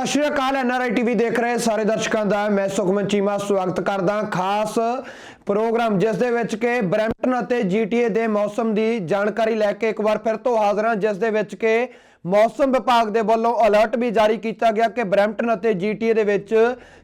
ਸਤਿ ਸ਼੍ਰੀ ਅਕਾਲ NRI TV ਦੇਖ ਰਹੇ ਸਾਰੇ ਦਰਸ਼ਕਾਂ ਦਾ। ਮੈਂ ਸੁਖਮਨ ਚੀਮਾ, ਸਵਾਗਤ ਕਰਦਾ ਖਾਸ ਪ੍ਰੋਗਰਾਮ, ਜਿਸ ਦੇ ਵਿੱਚ ਕਿ ਬਰੈਂਪਟਨ ਅਤੇ ਜੀਟੀਏ ਦੇ ਮੌਸਮ ਦੀ ਜਾਣਕਾਰੀ ਲੈ ਕੇ ਇੱਕ ਵਾਰ ਫਿਰ ਤੋਂ ਹਾਜ਼ਰ ਹਾਂ, ਜਿਸ ਦੇ ਵਿੱਚ ਕਿ ਮੌਸਮ ਵਿਭਾਗ ਦੇ ਵੱਲੋਂ ਅਲਰਟ ਵੀ ਜਾਰੀ ਕੀਤਾ ਗਿਆ ਕਿ ਬਰੈਂਪਟਨ ਅਤੇ ਜੀਟੀਏ ਦੇ ਵਿੱਚ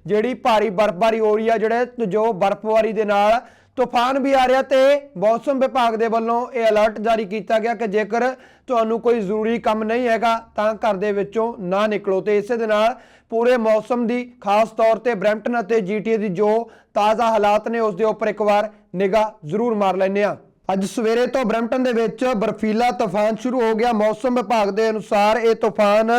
ਜਿਹੜੀ ਭਾਰੀ ਬਰਫ਼ਬਾਰੀ ਹੋ ਰਹੀ ਹੈ ਜਿਹੜੇ ਜੋ ਬਰਫ਼ਬਾਰੀ ਦੇ ਨਾਲ ਤੂਫਾਨ ਵੀ ਆ ਰਿਹਾ ਤੇ ਮੌਸਮ ਵਿਭਾਗ ਦੇ ਵੱਲੋਂ ਇਹ ਅਲਰਟ ਜਾਰੀ ਕੀਤਾ ਗਿਆ ਕਿ ਜੇਕਰ ਤੁਹਾਨੂੰ ਕੋਈ ਜ਼ਰੂਰੀ ਕੰਮ ਨਹੀਂ ਹੈਗਾ, ਤਾਂ ਘਰ ਦੇ ਵਿੱਚੋਂ ਨਾ ਨਿਕਲੋ ਤੇ ਇਸੇ ਦੇ ਨਾਲ ਪੂਰੇ ਮੌਸਮ ਦੀ ਖਾਸ ਤੌਰ ਤੇ ਬਰੈਂਪਟਨ ਅਤੇ ਜੀਟੀਏ ਦੀ ਜੋ ਤਾਜ਼ਾ ਹਾਲਾਤ ਨੇ, ਉਸ ਦੇ ਉੱਪਰ ਇੱਕ ਵਾਰ ਨਿਗਾਹ ਜ਼ਰੂਰ ਮਾਰ ਲੈਂਦੇ ਆ ਅੱਜ ਸਵੇਰੇ ਤੋਂ ਬਰੈਂਪਟਨ ਦੇ ਵਿੱਚ ਬਰਫੀਲਾ ਤੂਫਾਨ ਸ਼ੁਰੂ ਹੋ ਗਿਆ। ਮੌਸਮ ਵਿਭਾਗ ਦੇ ਅਨੁਸਾਰ ਇਹ ਤੂਫਾਨ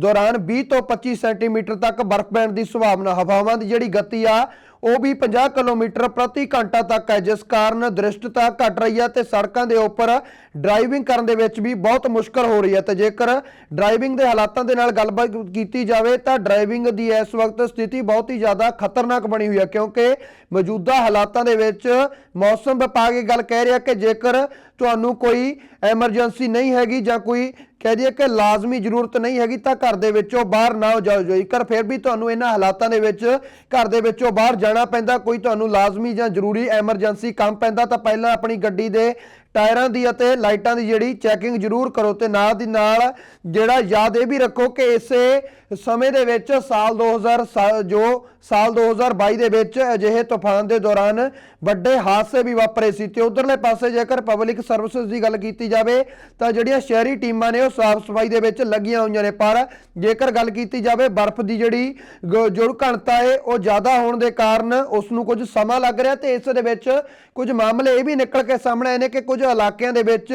ਦੌਰਾਨ 20 ਤੋਂ 25 ਸੈਂਟੀਮੀਟਰ ਤੱਕ ਬਰਫ਼ ਪੈਣ ਦੀ ਸੰਭਾਵਨਾ, ਹਵਾਵਾਂ ਦੀ ਜਿਹੜੀ ਗਤੀ ਆ ਉਹ ਵੀ 50 ਕਿਲੋਮੀਟਰ ਪ੍ਰਤੀ ਘੰਟਾ ਤੱਕ ਹੈ, ਜਿਸ ਕਾਰਨ ਦ੍ਰਿਸ਼ਟਤਾ ਘਟ ਰਹੀ ਹੈ ਤੇ ਸੜਕਾਂ ਦੇ ਉੱਪਰ ਡਰਾਈਵਿੰਗ ਕਰਨ ਦੇ ਵਿੱਚ ਵੀ ਬਹੁਤ ਮੁਸ਼ਕਲ ਹੋ ਰਹੀ ਹੈ। ਤੇ ਜੇਕਰ ਡਰਾਈਵਿੰਗ ਦੇ ਹਾਲਾਤਾਂ ਦੇ ਨਾਲ ਗੱਲਬਾਤ ਕੀਤੀ ਜਾਵੇ, ਤਾਂ ਡਰਾਈਵਿੰਗ ਦੀ ਇਸ ਵਕਤ ਸਥਿਤੀ ਬਹੁਤ ਹੀ ਜ਼ਿਆਦਾ ਖਤਰਨਾਕ ਬਣੀ ਹੋਈ ਹੈ, ਕਿਉਂਕਿ ਮੌਜੂਦਾ ਹਾਲਾਤਾਂ ਦੇ ਵਿੱਚ ਮੌਸਮ ਵਿਭਾਗ ਇਹ ਗੱਲ ਕਹਿ ਰਿਹਾ ਕਿ ਜੇਕਰ ਤੁਹਾਨੂੰ ਕੋਈ ਐਮਰਜੈਂਸੀ ਨਹੀਂ ਹੈਗੀ ਜਾਂ ਕੋਈ ਕਹਿ ਦਈਏ ਕਿ ਲਾਜ਼ਮੀ ਜ਼ਰੂਰਤ ਨਹੀਂ ਹੈਗੀ ਤਾਂ ਘਰ ਦੇ ਵਿੱਚੋਂ ਬਾਹਰ ਨਾ ਜਾਓ ਜੇਕਰ ਫਿਰ ਵੀ ਤੁਹਾਨੂੰ ਇਹਨਾਂ ਹਾਲਾਤਾਂ ਦੇ ਵਿੱਚ ਘਰ ਦੇ ਵਿੱਚੋਂ ਬਾਹਰ ਜਾਣਾ ਪੈਂਦਾ, ਕੋਈ ਤੁਹਾਨੂੰ ਲਾਜ਼ਮੀ ਜਾਂ ਜ਼ਰੂਰੀ ਐਮਰਜੈਂਸੀ ਕੰਮ ਪੈਂਦਾ ਤਾਂ ਪਹਿਲਾਂ ਆਪਣੀ ਗੱਡੀ ਦੇ ਟਾਇਰਾਂ ਦੀ ਅਤੇ ਲਾਈਟਾਂ ਦੀ ਜਿਹੜੀ ਚੈਕਿੰਗ ਜ਼ਰੂਰ ਕਰੋ ਤੇ ਨਾਲ ਦੀ ਨਾਲ ਜਿਹੜਾ ਯਾਦ ਇਹ ਵੀ ਰੱਖੋ ਕਿ ਇਸੇ ਸਮੇਂ ਦੇ ਵਿੱਚ ਸਾਲ 2000 ਸਾ- ਜੋ ਸਾਲ 2022 ਦੇ ਵਿੱਚ ਅਜਿਹੇ ਤੂਫਾਨ ਦੇ ਦੌਰਾਨ ਵੱਡੇ ਹਾਦਸੇ ਵੀ ਵਾਪਰੇ ਸੀ ਤੇ ਉਧਰਲੇ ਪਾਸੇ ਜੇਕਰ ਪਬਲਿਕ ਸਰਵਿਸਿਜ਼ ਦੀ ਗੱਲ ਕੀਤੀ ਜਾਵੇ ਤਾਂ ਜਿਹੜੀਆਂ ਸ਼ਹਿਰੀ ਟੀਮਾਂ ਨੇ ਉਹ ਸਾਫ਼ ਸਫ਼ਾਈ ਦੇ ਵਿੱਚ ਲੱਗੀਆਂ ਹੋਈਆਂ ਨੇ, ਪਰ ਜੇਕਰ ਗੱਲ ਕੀਤੀ ਜਾਵੇ ਬਰਫ਼ ਦੀ ਜਿਹੜੀ ਗ- ਜੋ ਘਣਤਾ ਹੈ ਉਹ ਜ਼ਿਆਦਾ ਹੋਣ ਦੇ ਕਾਰਨ ਉਸ ਨੂੰ ਕੁਝ ਸਮਾਂ ਲੱਗ ਰਿਹਾ ਤੇ ਇਸ ਦੇ ਵਿੱਚ ਕੁਝ ਮਾਮਲੇ ਇਹ ਵੀ ਨਿਕਲ ਕੇ ਸਾਹਮਣੇ ਆਏ ਨੇ ਕਿ ਕੁਝ ਇਲਾਕਿਆਂ ਦੇ ਵਿੱਚ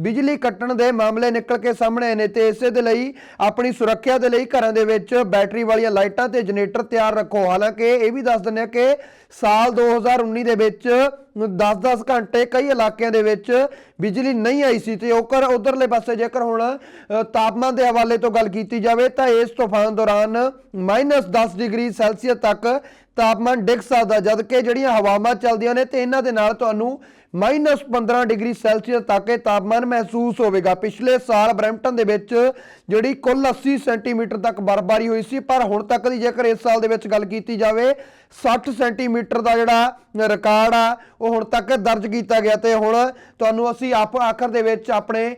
ਬਿਜਲੀ ਕੱਟਣ ਦੇ ਮਾਮਲੇ ਨਿਕਲ ਕੇ ਸਾਹਮਣੇ ਆਏ ਨੇ ਤੇ ਇਸੇ ਦੇ ਲਈ ਆਪਣੀ ਸੁਰੱਖਿਆ ਦੇ ਲਈ ਘਰਾਂ ਦੇ ਵਿੱਚ ਬੈਟਰੀ ਵਾਲੀਆਂ ਲਾਈਟਾਂ ਤੇ ਜਨਰੇਟਰ ਤਿਆਰ ਰੱਖੋ। ਹਾਲਾਂਕਿ ਇਹ ਵੀ ਦੱਸ ਦਿੰਦੇ ਆ ਕਿ ਸਾਲ 2019 ਦੇ ਵਿੱਚ 10-10 ਘੰਟੇ ਕਈ ਇਲਾਕਿਆਂ ਦੇ ਵਿੱਚ ਬਿਜਲੀ ਨਹੀਂ ਆਈ ਸੀ ਤੇ ਉਕਰ ਉਧਰਲੇ ਪਾਸੇ ਜੇਕਰ ਹੁਣ ਤਾਪਮਾਨ ਦੇ ਹਵਾਲੇ ਤੋਂ ਗੱਲ ਕੀਤੀ ਜਾਵੇ ਤਾਂ ਇਸ ਤੂਫਾਨ ਦੌਰਾਨ -10 ਡਿਗਰੀ ਸੈਲਸੀਅਸ ਤੱਕ ਤਾਪਮਾਨ ਡਿੱਗ ਸਕਦਾ ਜਦ ਕਿ ਜਿਹੜੀਆਂ ਹਵਾਵਾਂ ਚੱਲਦੀਆਂ ਨੇ ਤੇ ਇਹਨਾਂ ਦੇ ਨਾਲ ਤੁਹਾਨੂੰ -15 ਡਿਗਰੀ ਸੈਲਸੀਅਸ ਤੱਕ ਇਹ ਤਾਪਮਾਨ ਮਹਿਸੂਸ ਹੋਵੇਗਾ। ਪਿਛਲੇ ਸਾਲ ਬਰੈਂਪਟਨ ਦੇ ਵਿੱਚ ਜਿਹੜੀ ਕੁੱਲ 80 ਸੈਂਟੀਮੀਟਰ ਤੱਕ ਬਰਫ਼ਬਾਰੀ ਹੋਈ ਸੀ, ਪਰ ਹੁਣ ਤੱਕ ਦੀ ਜੇਕਰ ਇਸ ਸਾਲ ਦੇ ਵਿੱਚ ਗੱਲ ਕੀਤੀ ਜਾਵੇ 60 ਸੈਂਟੀਮੀਟਰ ਦਾ ਜਿਹੜਾ ਰਿਕਾਰਡ ਆ, ਉਹ ਹੁਣ ਤੱਕ ਦਰਜ ਕੀਤਾ ਗਿਆ ਤੇ ਹੁਣ ਤੁਹਾਨੂੰ ਅਸੀਂ ਆਪ ਆਖਰ ਦੇ ਵਿੱਚ ਆਪਣੇ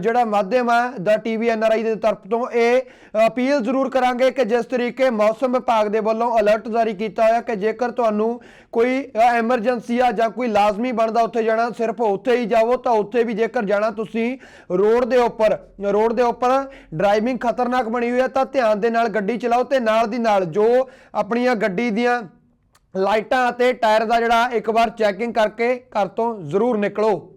ਜਿਹੜਾ ਮਾਧਿਅਮ ਹੈ, ਦਾ ਟੀਵੀ ਐਨਆਰਆਈ ਦੇ ਤਰਫ ਤੋਂ ਇਹ ਅਪੀਲ ਜ਼ਰੂਰ ਕਰਾਂਗੇ ਕਿ ਜਿਸ ਤਰੀਕੇ ਮੌਸਮ ਵਿਭਾਗ ਦੇ ਵੱਲੋਂ ਅਲਰਟ ਜਾਰੀ ਕੀਤਾ ਹੋਇਆ ਕਿ ਜੇਕਰ ਤੁਹਾਨੂੰ ਕੋਈ ਐਮਰਜੈਂਸੀ ਆ ਜਾਂ ਕੋਈ ਲਾਜ਼ਮੀ ਬਣਦਾ ਉੱਥੇ ਜਾਣਾ, ਸਿਰਫ ਉੱਥੇ ਹੀ ਜਾਵੋ ਤਾਂ ਉੱਥੇ ਵੀ ਜੇਕਰ ਜਾਣਾ ਤੁਸੀਂ ਰੋਡ ਦੇ ਉੱਪਰ, ਰੋਡ ਦੇ ਉੱਪਰ ਡਰਾਈਵਿੰਗ ਖਤਰਨਾਕ ਬਣੀ ਹੋਈ ਹੈ ਤਾਂ ਧਿਆਨ ਦੇ ਨਾਲ ਗੱਡੀ ਚਲਾਓ ਤੇ ਨਾਲ ਦੀ ਨਾਲ ਜੋ ਆਪਣੀਆਂ ਗੱਡੀ ਦੀਆਂ ਲਾਈਟਾਂ ਅਤੇ ਟਾਇਰ ਦਾ ਜਿਹੜਾ ਇੱਕ ਵਾਰ ਚੈਕਿੰਗ ਕਰਕੇ ਘਰ ਤੋਂ ਜ਼ਰੂਰ ਨਿਕਲੋ।